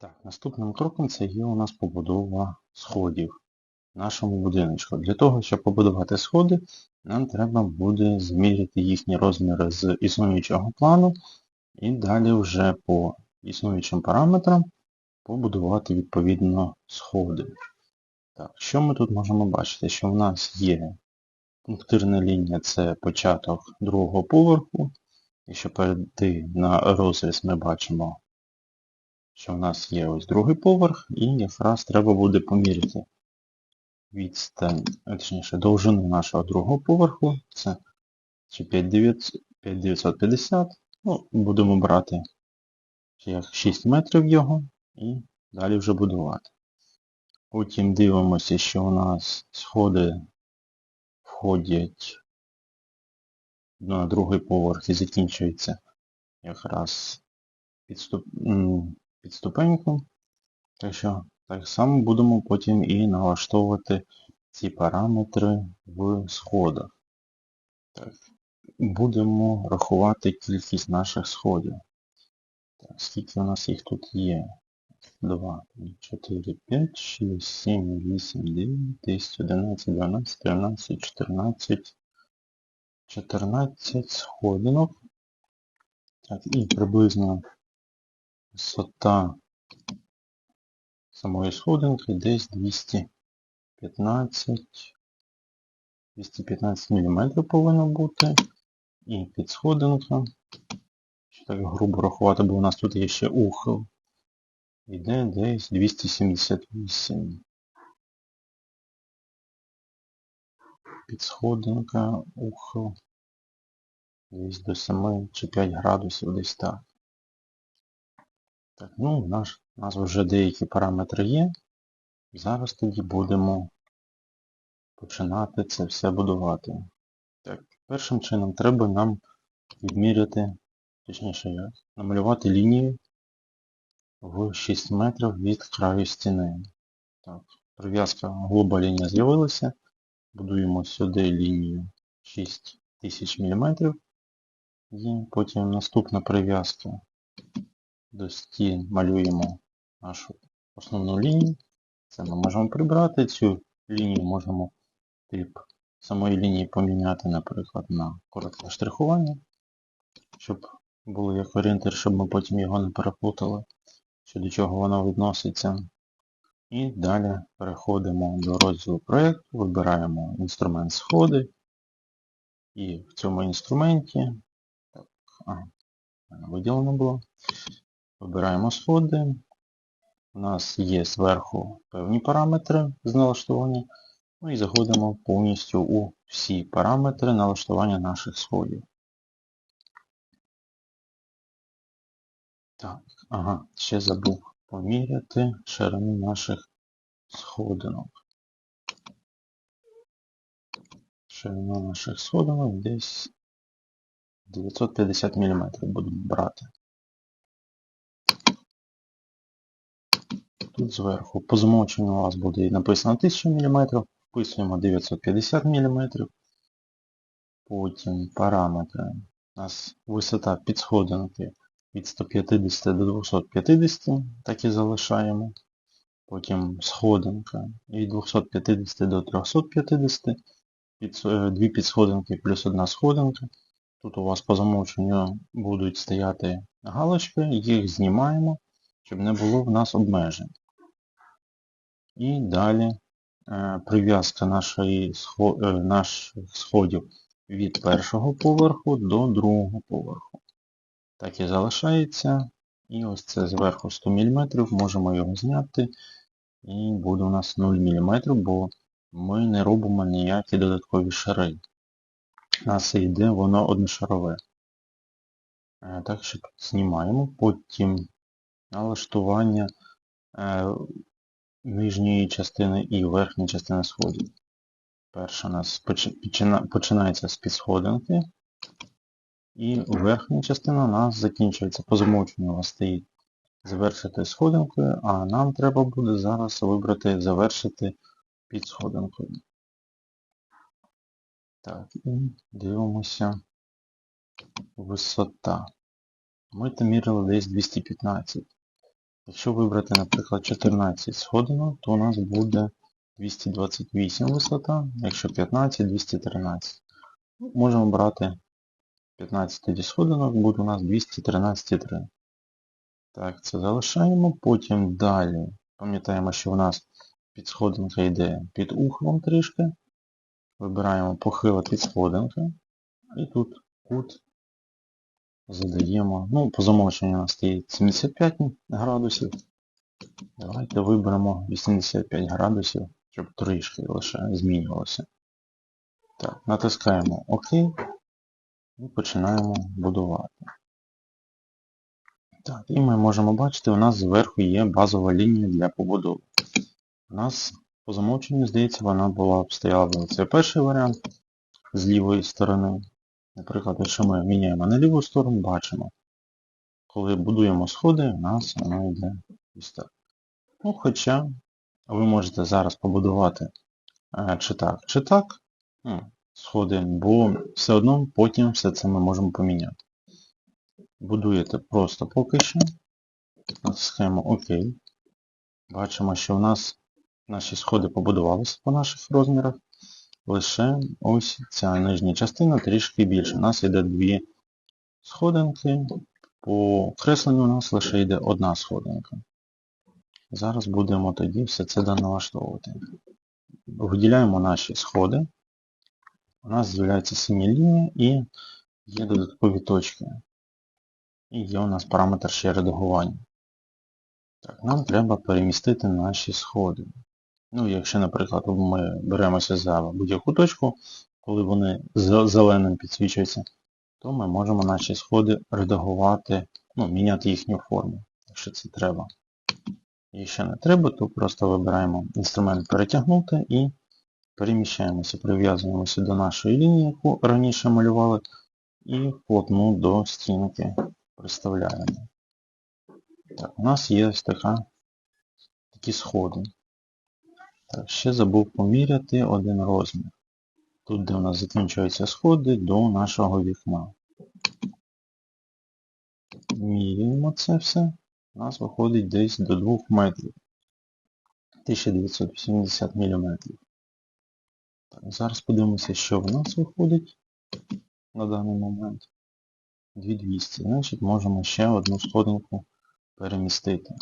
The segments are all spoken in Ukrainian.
Так, наступним кроком це є у нас побудова сходів в нашому будиночку. Для того, щоб побудувати сходи, нам треба буде зміряти їхні розміри з існуючого плану і далі вже по існуючим параметрам побудувати відповідно сходи. Так, що ми тут можемо бачити? Що в нас є пунктирна лінія це початок другого поверху. Якщо перейти на розріз, ми бачимо що в нас є ось другий поверх, і якраз треба буде поміряти відстань, точніше, довжину нашого другого поверху. Це чи 5950. Ну, будемо брати як 6 метрів його і далі вже будувати. Потім дивимося, що у нас сходи входять на другий поверх і закінчується якраз підступ під ступеньку. Так що так само будемо потім і налаштовувати ці параметри в сходах. Так. Будемо рахувати кількість наших сходів. Так, Скільки у нас їх тут є? 2, 4, 5, 6, 7, 8, 9, 10, 11, 12, 13, 14, 14 сходинок. Так, і приблизно Висота самої сходинки десь 215 215 мм повинно бути. І підсходинка. Ще так грубо рахувати, бо у нас тут є ще ухил. Іде десь 278. Підсходинка, ухил. Десь до 7 чи 5 градусів десь так. Так, ну, наш, у нас вже деякі параметри є. Зараз тоді будемо починати це все будувати. Так, Першим чином треба нам відміряти, точніше намалювати лінію в 6 метрів від краю стіни. Так, Прив'язка голуба лінія з'явилася. Будуємо сюди лінію 6000 мм. І потім наступна прив'язка до стін малюємо нашу основну лінію. Це ми можемо прибрати. Цю лінію можемо тип самої лінії поміняти, наприклад, на коротке штрихування, щоб було як орієнтир, щоб ми потім його не переплутали, що до чого воно відноситься. І далі переходимо до розділу проєкту, вибираємо інструмент сходи. І в цьому інструменті, так, а, виділено було, Вибираємо сходи. У нас є зверху певні параметри з налаштування. Ну і заходимо повністю у всі параметри налаштування наших сходів. Так, ага, ще забув поміряти ширину наших сходинок. Ширина наших сходинок десь 950 мм будемо брати. Тут зверху по замовченню у вас буде написано 1000 мм, вписуємо 950 мм. Потім параметри. У нас висота підсходинки від 150 до 250, так і залишаємо. Потім сходинка від 250 до 350, е, дві підсходинки плюс одна сходинка. Тут у вас по замовченню будуть стояти галочки, їх знімаємо, щоб не було в нас обмежень. І далі е, прив'язка е, наших сходів від першого поверху до другого поверху. Так і залишається. І ось це зверху 100 мм, можемо його зняти. І буде у нас 0 мм, бо ми не робимо ніякі додаткові шари. У нас йде воно одношарове. Е, так що знімаємо, потім налаштування нижньої частини і верхньої частини сходів. Перша у нас починається з підсходинки. І верхня частина у нас закінчується. По замовченню у вас стоїть завершити сходинкою, а нам треба буде зараз вибрати завершити під сходинкою. Так, і дивимося висота. Ми там мірили десь 215. Якщо вибрати, наприклад, 14 сходинок, то у нас буде 228 висота, якщо 15 213. Ну, Можемо брати 15 сходинок, буде у нас 213,3. Так, це залишаємо. Потім далі. Пам'ятаємо, що у нас підсходинка йде під ухвом трішки. Вибираємо похила підсходинка. І тут кут задаємо. Ну, по замовченню у нас стоїть 75 градусів. Давайте виберемо 85 градусів, щоб трішки лише змінювалося. Так, натискаємо ОК і починаємо будувати. Так, і ми можемо бачити, у нас зверху є базова лінія для побудови. У нас по замовченню, здається, вона була стояла. Це перший варіант з лівої сторони. Наприклад, якщо ми міняємо на ліву сторону, бачимо, коли будуємо сходи, у нас воно йде ось так. Ну, хоча ви можете зараз побудувати е, чи так, чи так, ну, сходи, бо все одно потім все це ми можемо поміняти. Будуєте просто поки що. Натискаємо ОК. Бачимо, що в нас наші сходи побудувалися по наших розмірах. Лише ось ця нижня частина трішки більше. У нас йде дві сходинки. По кресленню у нас лише йде одна сходинка. Зараз будемо тоді все це налаштовувати. Виділяємо наші сходи. У нас з'являється синя лінія і є додаткові точки. І є у нас параметр ще редагування. Так, Нам треба перемістити наші сходи. Ну, якщо, наприклад, ми беремося за будь-яку точку, коли вони зеленим підсвічуються, то ми можемо наші сходи редагувати, ну, міняти їхню форму, якщо це треба. Якщо не треба, то просто вибираємо інструмент перетягнути і переміщаємося, прив'язуємося до нашої лінії, яку раніше малювали, і вплотну до стінки приставляємо. Так, У нас є ось така, такі сходи. Так, ще забув поміряти один розмір. Тут, де у нас закінчуються сходи, до нашого вікна. Міряємо це все. У нас виходить десь до 2 метрів. 1980 мм. Так, Зараз подивимося, що в нас виходить на даний момент. 2200. Значить, можемо ще одну сходинку перемістити.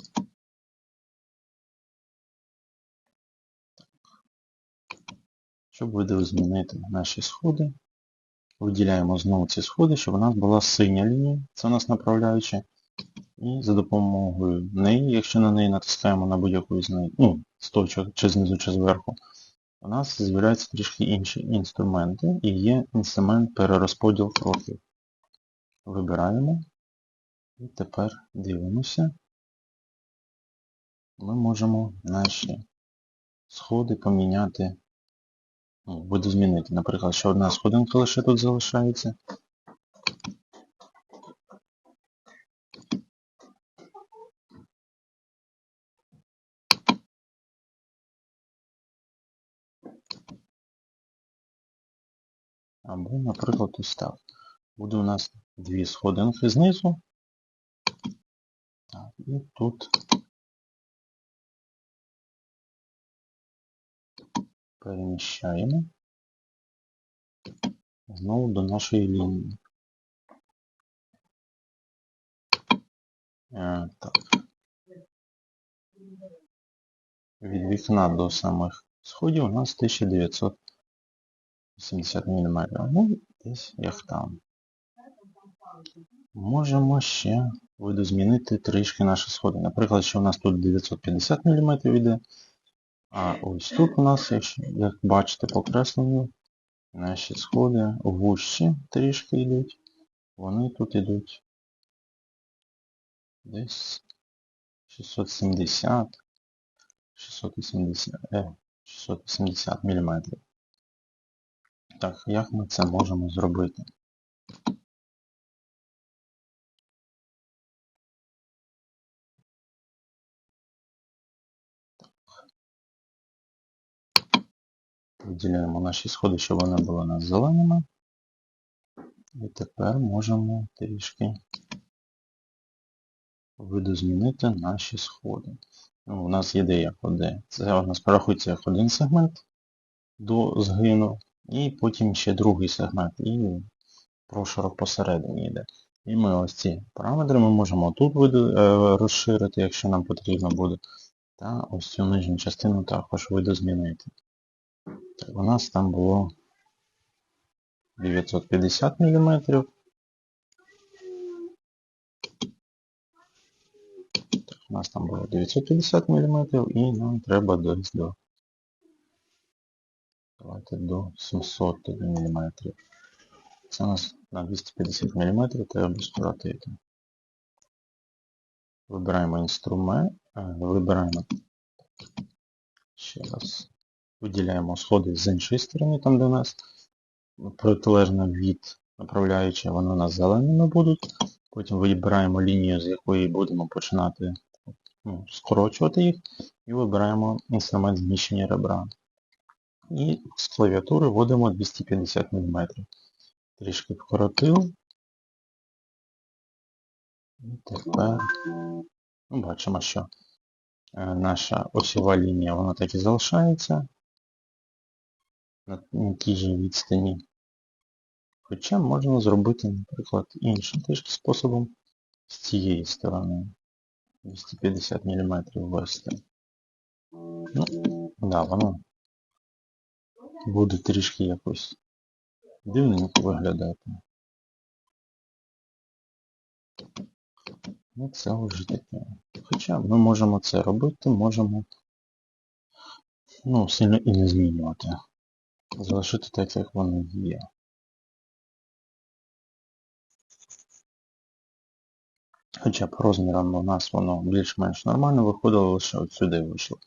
Щоб видозмінити наші сходи, виділяємо знову ці сходи, щоб у нас була синя лінія, це у нас направляюча. І за допомогою неї, якщо на неї натискаємо на будь-яку з неї, ну, з точок, чи знизу, чи зверху, у нас з'являються трішки інші інструменти і є інструмент перерозподіл кроків. Вибираємо і тепер дивимося. Ми можемо наші сходи поміняти Ну, Буду змінити. Наприклад, що одна сходинка лише тут залишається. Або, наприклад, ось так. Буде у нас дві сходинки знизу. І тут переміщаємо знову до нашої лінії. Е, так. Від вікна до самих сходів у нас 1980 мм. Ну, десь як там. Можемо ще видозмінити трішки наші сходи. Наприклад, що у нас тут 950 мм йде, а ось тут у нас, як бачите по кресленню, наші сходи вущі трішки йдуть. Вони тут йдуть десь 670 680 е, 680 мм. Так, як ми це можемо зробити? Виділяємо наші сходи, щоб вони були у нас зеленими. І тепер можемо трішки видозмінити наші сходи. Ну, у нас є де. Це у нас порахується як один сегмент до згину, і потім ще другий сегмент, і прошарок посередині йде. І ми ось ці параметри ми можемо тут е, розширити, якщо нам потрібно буде. Та ось цю нижню частину також видозмінити. У нас там було 950 мм. У нас там було 950 мм і нам треба десь до Давайте до 700 мм. Це у нас на 250 мм треба скоротити. Вибираємо інструмент, е, вибираємо ще раз. Виділяємо сходи з іншої сторони, там де у нас протилежно від направляючи, вони у нас зеленими будуть. Потім вибираємо лінію, з якої будемо починати ну, скорочувати їх. І вибираємо інструмент зміщення ребра. І з клавіатури вводимо 250 мм. Трішки вкоротив. І тепер ну, бачимо, що е, наша осьова лінія вона так і залишається на, тій же відстані. Хоча можна зробити, наприклад, іншим теж способом з цієї сторони. 250 мм ввести. Ну, да, воно буде трішки якось дивненько виглядати. Ну це вже таке. Хоча ми можемо це робити, можемо ну, сильно і не змінювати. Залишити так, як воно є. Хоча по розмірам у нас воно більш-менш нормально виходило, лише от сюди вийшло.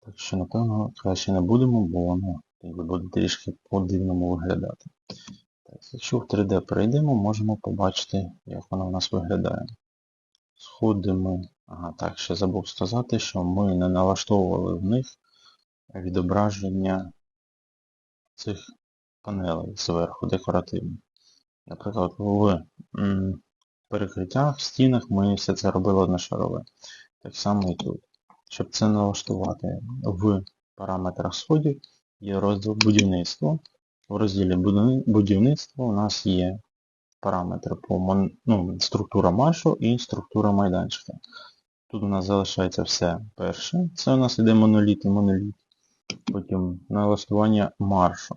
Так що, напевно, краще не будемо, бо воно буде трішки по-дивному виглядати. Так, якщо в 3D перейдемо, можемо побачити, як воно у нас виглядає. Сходимо. Ага, так, ще забув сказати, що ми не налаштовували в них відображення цих панелей зверху декоративних. Наприклад, в перекриттях, в стінах ми все це робили одношарове. Так само і тут. Щоб це налаштувати в параметрах сходів, є розділ будівництво. В розділі будівни- будівництво у нас є параметри по ну, структура маршу і структура майданчика. Тут у нас залишається все перше. Це у нас іде моноліт і моноліт. Потім налаштування маршу.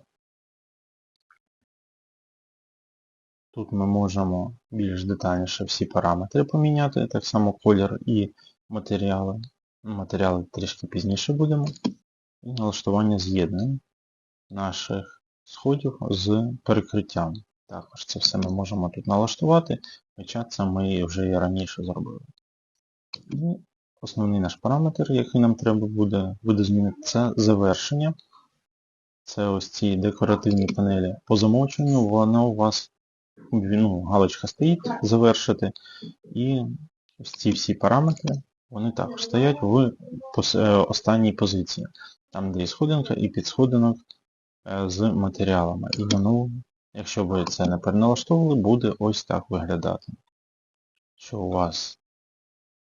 Тут ми можемо більш детальніше всі параметри поміняти, так само колір і матеріали. Матеріали трішки пізніше будемо. І налаштування з'єднань наших сходів з перекриттям. Також це все ми можемо тут налаштувати, хоча це ми вже і раніше зробили. І основний наш параметр, який нам треба буде видозмінити, це завершення. Це ось ці декоративні панелі. По замовченню воно у вас ну, галочка стоїть завершити. І ось ці всі параметри, вони також стоять в е, останній позиції. Там, де є сходинка і підсходинок е, з матеріалами. І воно, якщо ви це не переналаштовували, буде ось так виглядати. Що у вас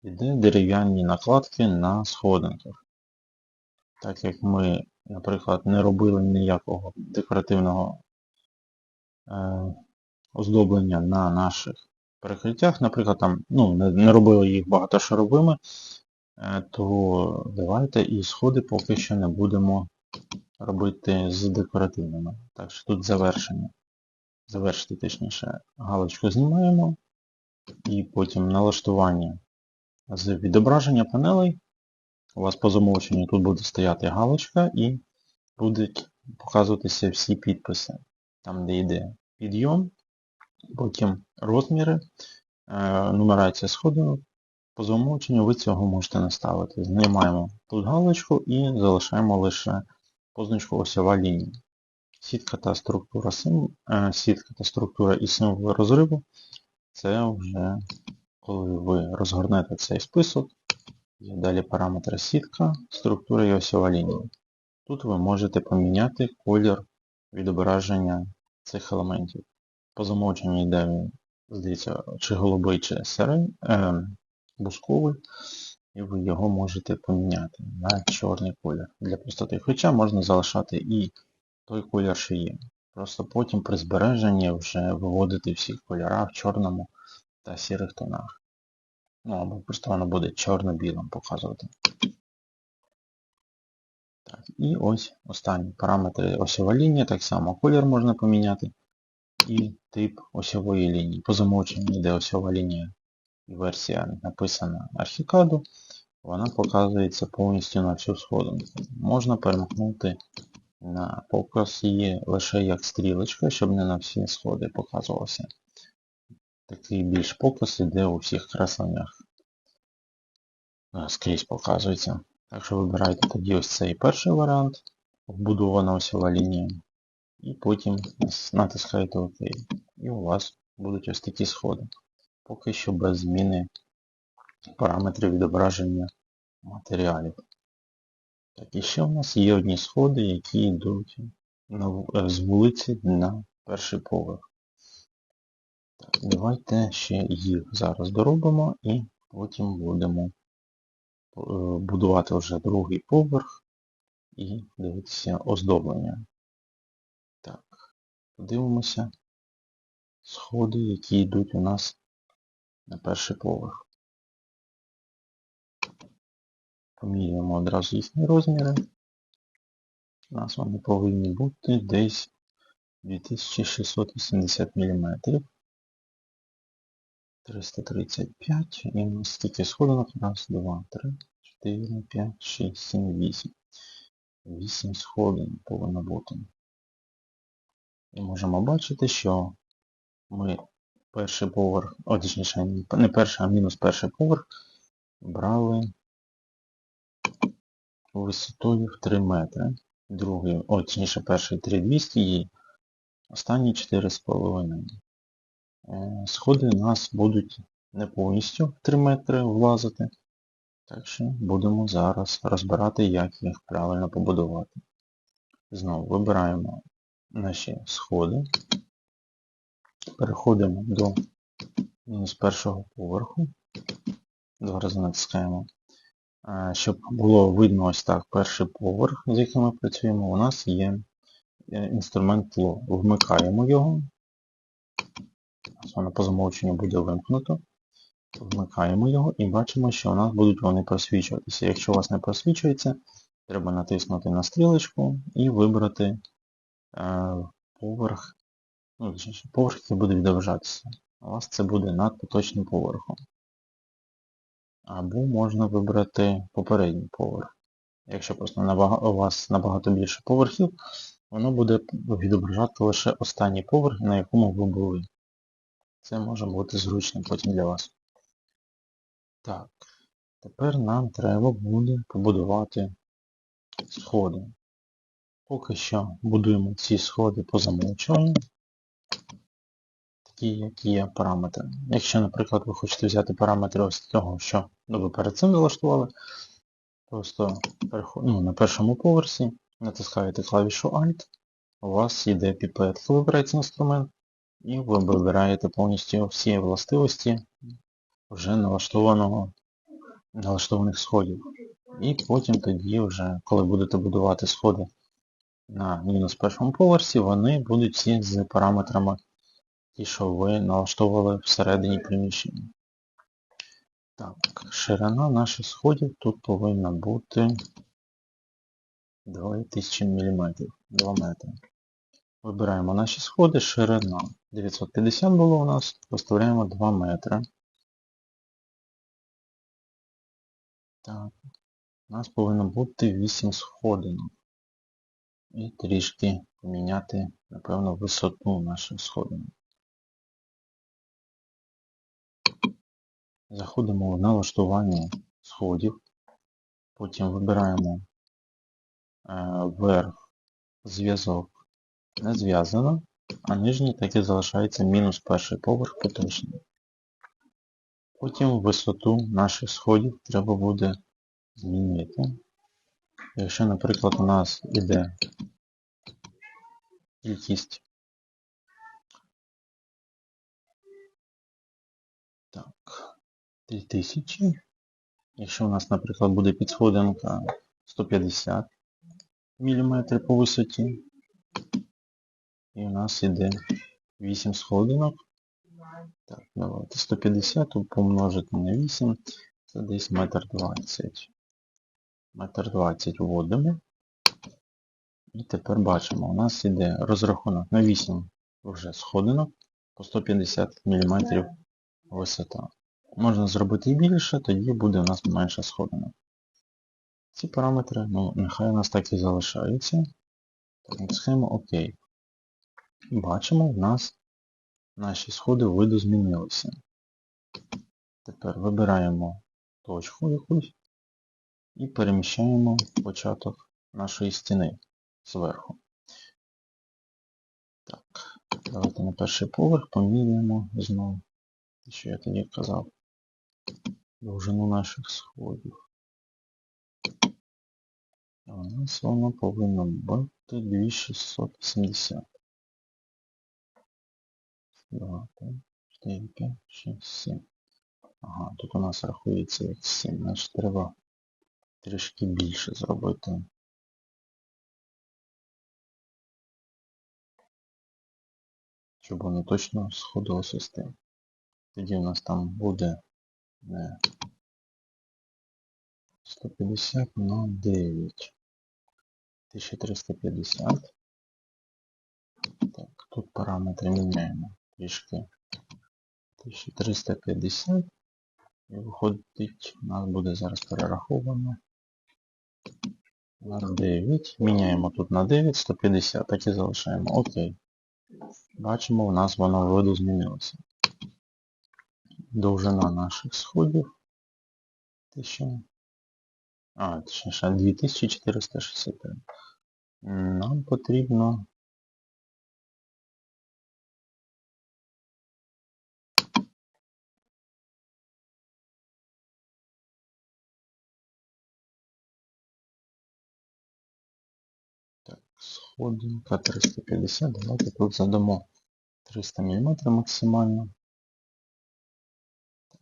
йде дерев'яні накладки на сходинках. Так як ми, наприклад, не робили ніякого декоративного е, оздоблення на наших перекриттях, наприклад, там, ну, не, не робили їх багатошаровими, е, то давайте і сходи поки що не будемо робити з декоративними. Так що тут завершення. Завершити точніше галочку знімаємо і потім налаштування з відображення панелей. У вас по замовченню тут буде стояти галочка і будуть показуватися всі підписи. Там, де йде підйом, потім розміри, е, нумерація сходинок. По замовченню ви цього можете наставити. Знімаємо тут галочку і залишаємо лише позначку осьова лінія. Сітка та структура сим... е, сітка та структура і символи розриву це вже коли ви розгорнете цей список, є далі параметри сітка, структура і осьова лінія. Тут ви можете поміняти колір відображення цих елементів. По замовченню йде він здається, чи голубий, чи серень, е, бусковий, і ви його можете поміняти на чорний колір для простоти. Хоча можна залишати і той колір, що є. Просто потім при збереженні вже виводити всі кольори в чорному та сірих тонах. Ну або просто воно буде чорно-білим показувати. Так, І ось останні параметри осьова лінія, так само колір можна поміняти. І тип осьової лінії. По замовченню йде осьова лінія і версія написана архікаду, вона показується повністю на всю сходинку. Можна перемкнути на показ її лише як стрілочка, щоб не на всі сходи показувався. Такий більш показ іде у всіх кресленнях. Е, Скрізь показується. Так що вибирайте тоді ось цей перший варіант, вбудована осьова лінія. І потім натискаєте ОК. І у вас будуть ось такі сходи. Поки що без зміни параметрів відображення матеріалів. Так, і ще у нас є одні сходи, які йдуть в- е, з вулиці на перший поверх. Так, давайте ще їх зараз доробимо і потім будемо е, будувати вже другий поверх і дивитися оздоблення. Так, подивимося сходи, які йдуть у нас на перший поверх. Поміряємо одразу їхні розміри. У нас вони повинні бути десь 2680 мм. 335 і у нас стільки сходинок. Раз, два, три, 4, 5, 6, 7, 8. 8 сходин повинно бути. І можемо бачити, що ми перший поверх, о, точніше, не перший, а мінус перший поверх брали висотою в 3 метри. Другий, о, точніше, перший 3200 і останній 4,5. Е, Сходи нас будуть не повністю 3 метри влазити. Так що будемо зараз розбирати, як їх правильно побудувати. Знову вибираємо наші сходи. Переходимо до мінус першого поверху. Два рази натискаємо. Е, Щоб було видно ось так перший поверх, з яким ми працюємо, у нас є е, інструмент Flow. Вмикаємо його. Воно по замовченню буде вимкнуто. Вмикаємо його і бачимо, що у нас будуть вони просвічуватися. Якщо у вас не просвічується, треба натиснути на стрілочку і вибрати е, поверх, ну, поверх, який буде відображатися. У вас це буде над поточним поверхом. Або можна вибрати попередній поверх. Якщо просто у вас набагато більше поверхів, воно буде відображати лише останній поверх, на якому ви були. Це може бути зручно потім для вас. Так, тепер нам треба буде побудувати сходи. Поки що будуємо ці сходи по замовчуванню. Такі, які є параметри. Якщо, наприклад, ви хочете взяти параметри ось того, що ви перед цим залаштували, просто ну, на першому поверсі натискаєте клавішу Alt, у вас йде піпет, вибирається інструмент, і ви вибираєте повністю всі властивості вже налаштованого, налаштованих сходів. І потім тоді вже, коли будете будувати сходи на мінус першому поверсі, вони будуть всі з параметрами ті, що ви налаштовували всередині приміщення. Так, ширина наших сходів тут повинна бути 2000 мм, 2 метри. Вибираємо наші сходи, ширина 950 було у нас, поставляємо 2 метри. Так, у нас повинно бути 8 сходинок. І трішки поміняти, напевно, висоту наших сходинок. Заходимо в налаштування сходів, потім вибираємо е, верх зв'язок не зв'язано, а нижній так і залишається мінус перший поверх поточний. Потім висоту наших сходів треба буде змінити. Якщо, наприклад, у нас іде кількість Так, 3000. Якщо у нас, наприклад, буде підсходинка 150 мм по висоті, і у нас іде 8 сходинок. Так, давайте 150 помножити на 8, це десь метр 20. Метр 20 вводимо. І тепер бачимо, у нас іде розрахунок на 8 вже сходинок по 150 мм висота. Можна зробити більше, тоді буде у нас менше сходинок. Ці параметри, ну, нехай у нас так і залишаються. Так, схема ОК. Бачимо, в нас наші сходи виду змінилися. Тепер вибираємо точку якусь і переміщаємо початок нашої стіни зверху. Так, давайте на перший поверх поміряємо знову, що я тоді казав, довжину наших сходів. У нас воно повинно бути 2670. 2, 3, 4, 5, 6, 7. Ага, тут у нас рахується як 7, значить треба трішки більше зробити. Щоб воно точно сходилося з тим. Тоді у нас там буде не 150 на 9. 1350. Так, тут параметри міняємо трішки 1350 і виходить, у нас буде зараз перераховано на 9. Міняємо тут на 9, 150, так і залишаємо. Окей. Бачимо, у нас воно виду змінилося. Довжина наших сходів 1000. А, точніше, 2463. Нам потрібно сходинка 350. Давайте тут задамо 300 мм максимально.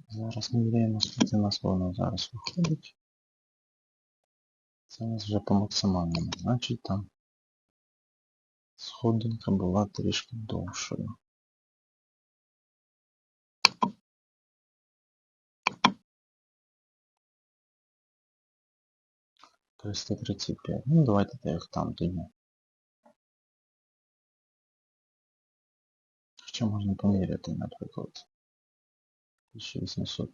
Зараз міряємо, скільки у нас воно зараз виходить. Це у нас вже по максимальному. Значить там сходинка була трішки довшою. Тридцять п'ять. Ну давайте так як там тоді. Що можна поміряти, наприклад? 1800.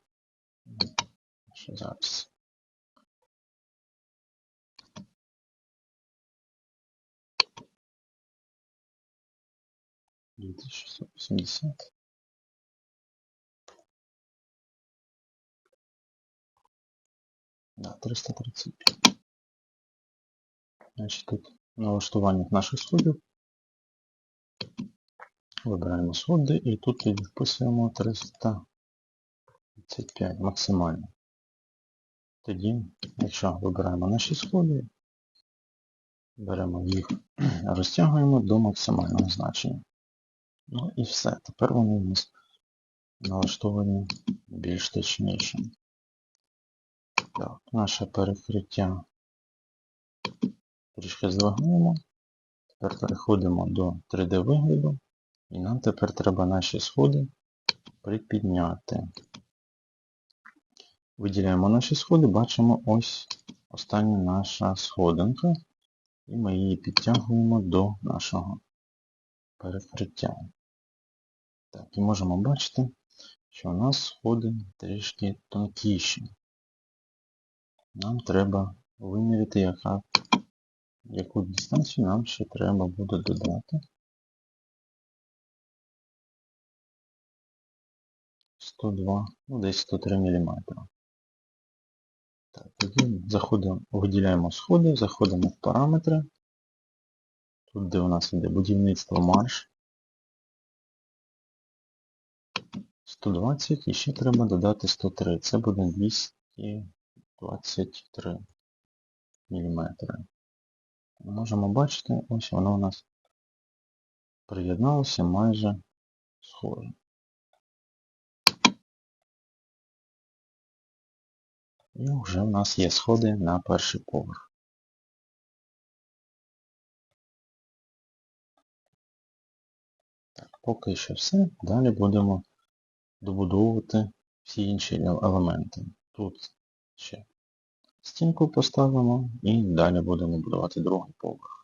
Що зараз? Две тысячи сто восемьдесят. Да, 335. Значить тут налаштування наших сходів. Вибираємо сходи і тут тоді вписуємо 335 максимально. Тоді, якщо вибираємо наші сходи, беремо їх, розтягуємо до максимального значення. Ну і все. Тепер вони у нас налаштовані більш точніше. Так, наше перекриття трішки здвигнемо. Тепер переходимо до 3D вигляду. І нам тепер треба наші сходи припідняти. Виділяємо наші сходи, бачимо ось остання наша сходинка. І ми її підтягуємо до нашого перекриття. Так, і можемо бачити, що у нас сходи трішки тонкіші. Нам треба виміряти, яка, яку дистанцію нам ще треба буде додати. 102, ну десь 103 мм. Так, тоді заходимо, виділяємо сходи, заходимо в параметри. Тут, де у нас йде будівництво марш. 120 і ще треба додати 103. Це буде 223 мм. Можемо бачити, ось воно у нас приєдналося майже схоже. І вже в нас є сходи на перший поверх. Так, поки що все. Далі будемо добудовувати всі інші елементи. Тут ще стінку поставимо і далі будемо будувати другий поверх.